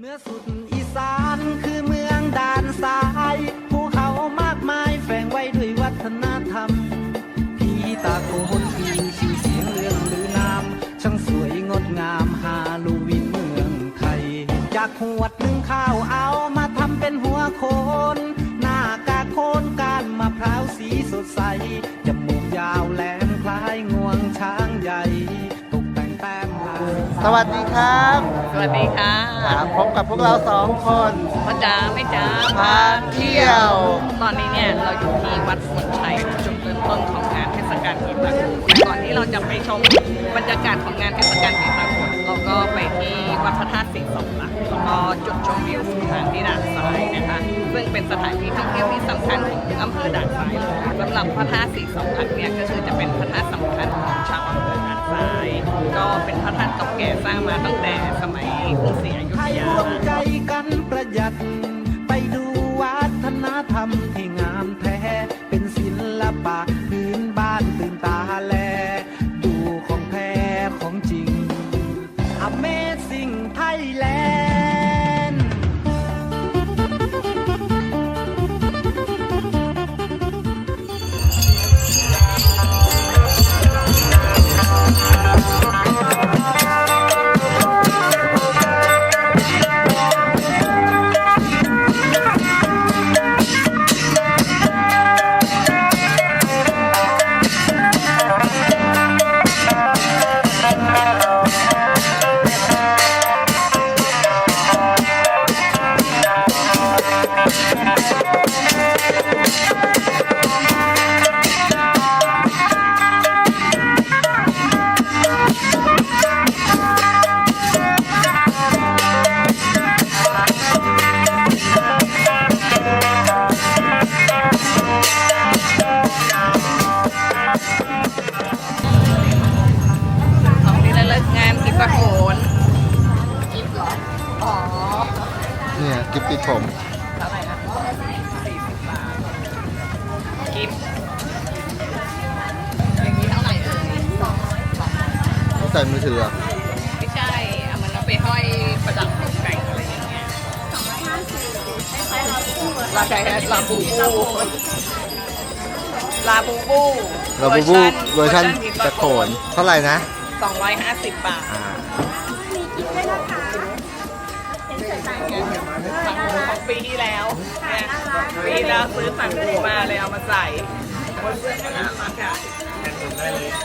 เนือสุดอีสานคือเมืองด่านซ้ายภูเขามากมายแฝงไว้ด้วยวัฒนธรรมพีตาโกนคือชื่อเสียงเรื่องลือนามช่างสวยงดงามฮาโลวีนเมืองไทย จากขวดหนึ่งข้าวเอามาทำเป็นหัวโคน หน้ากากโคนการมะพร้าวสีสดใส วัสดีครับสวัสดีค่ะครับพบกับพวกเราสองคนพ่อจ๋าไม่จ๋าพาเที่ยว ตอนนี้เนี่ยเราอยู่ที่วัดสวนชัยจุดเริ่มต้นของงานเทศกาลกีตาร์ก่อนที่เราจะไปชมบรรยากาศของงานเทศกาลกีตาร์เราก็ไปที่วัดพระธาตุสีสองหลักแล้วก็จุดชมวิวสถานที่ด่านซ้ายนะคะ ซึ่งเป็นสถานที่ท่องเที่ยวที่สำคัญของอำเภอด่านซ้ายเลยสำหรับพระธาตุสีสองหลักเนี่ยก็คือจะเป็นพระธาตุสำคัญของชาวอำเภอด่านซ้ายก็เป็นพ ระธาตุเก่าแก่สร้างมาตั้งแต่สมัยกรุงศรีอยุธให้ยารวมใจกันประหยัด กิฟอย่างนี้เท่าไหร่เอ่ยใส่มือถืออะไม่ใช่เอามันเอาไปห้อยประดับตกแต่งอะไรอย่างเงี้ยลาไก่ลาบูบูลาบูบูเราบูบูเวอร์ชันตะโขนเท่าไหร่นะสองร้อยห้าสิบบาทอ่าของ ปีที่แล้วปีแล้วซื้อสั่งหูมาเลยเอามาใส่เสื้อกันหนาวมากอะ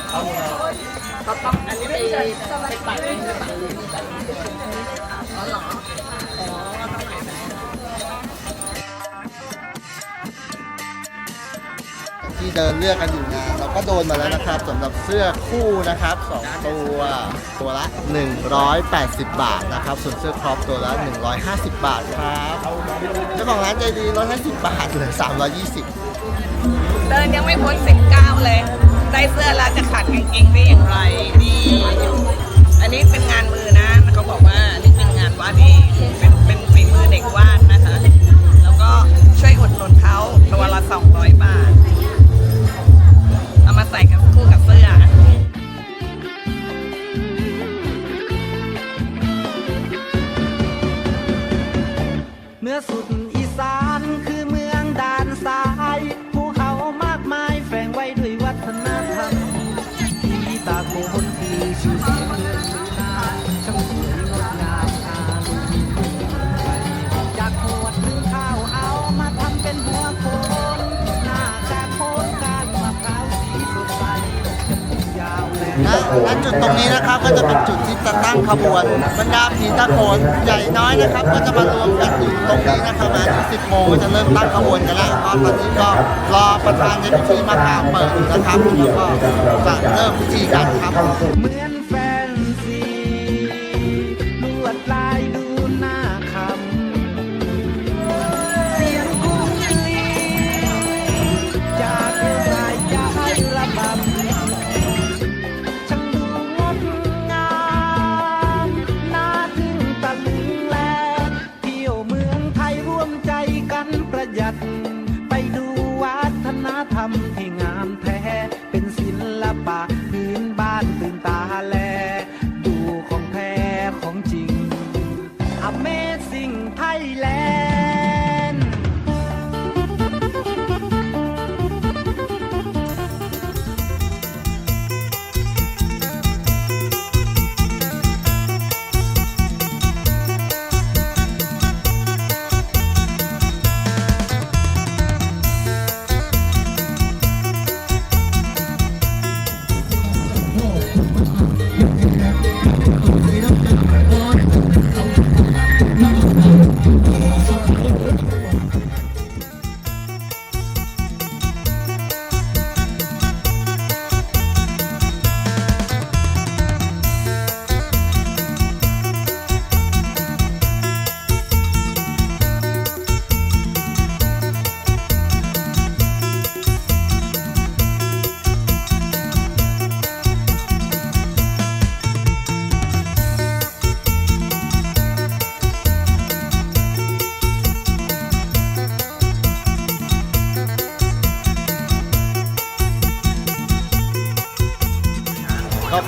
เขาต้องอันนี้ไปไปตัดเองหรือเปล่าอ๋อเหรออ๋อทำไมนะที่เดินเลือกกันอยู่นาน ก็โดนมาแล้วนะครับสำหรับเสื้อคู่นะครับสองตัวตัวละ 180 บาทนะครับ ส่วนเสื้อครอปตัวละ 150 บาทครับเจ้าของร้านใจดีลดให้10บาทเหลือ320 เดินยังไม่พ้นสิบเก้าเลยได้เสื้อแล้วจะขาดกางเกงได้อย่างไรนี่อันนี้เป็นงานมือนะเขาบอกว่า เและจุดตรงนี้นะครับก็จะเป็นจุดที่จะตั้งขบวนบรรดาผีตะโขนใหญ่น้อยนะครับ ก็จะมารวมกันอยู่ตรงนี้นะครับมาถึง10โมงก็จะเริ่มตั้งขบวนกันแล้วก็ตอนนี้ก็รอประธานในพิธีมากล่าวเปิดอยู่นะครับแล้วก็จะเริ่มพิธีกันครับ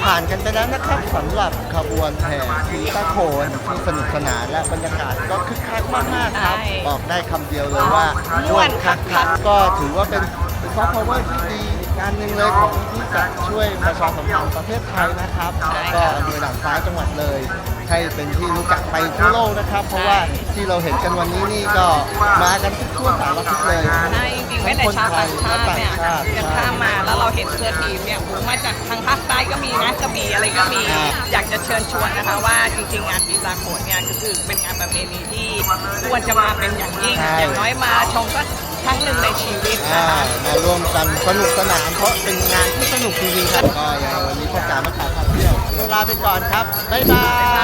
ผ่านกันไปแล้วนะครับสำหรับขบวนแห่ผีตะโขนที่สนุกสนานและบรรยากาศก็คึกคักมากๆครับ ใช่บอกได้คำเดียวเลยว่าม่วนคักๆคัก ๆก็ถือว่าเป็นซอฟต์พาวเวอร์ที่ดีอีกการหนึ่งเลยของที่จะช่วยประชาสัมพันธ์ประเทศไทยนะครับใช่แล้วก็อำเภอด่านซ้ายจังหวัดเลย ให้เป็นที่รู้จักไปทั่วโลกนะครับ เพราะว่าที่เราเห็นกันวันนี้นี่ก็มากันทุกทั่วสารทิศเลยใช่จริงๆแม้แต่ชาวต่างชาติเนี่ยทั้งคนไทยและต่างชาติยังข้ามมาแล้วเราเห็นเสื้อทีมเนี่ยโอ้โหมาจากทางภาคใต้ก็มีนะกระบี่อะไรก็มีอ่าอยากจะเชิญชวนนะคะว่าจริงๆงานปีตาโขนเนี่ยก็คือเป็นงานประเพณีที่ควรจะมาเป็นอย่างยิ่งอย่างน้อยมาชมก็ครั้งหนึ่งในชีวิตอ่านะคะมาร่วมกันสนุกสนานเพราะเป็นงานที่สนุกจริงๆครับก็ยังไงวันนี้พ่อจ๋ามาขายพาเที่ยวลาไปก่อนครับ บ๊ายบาย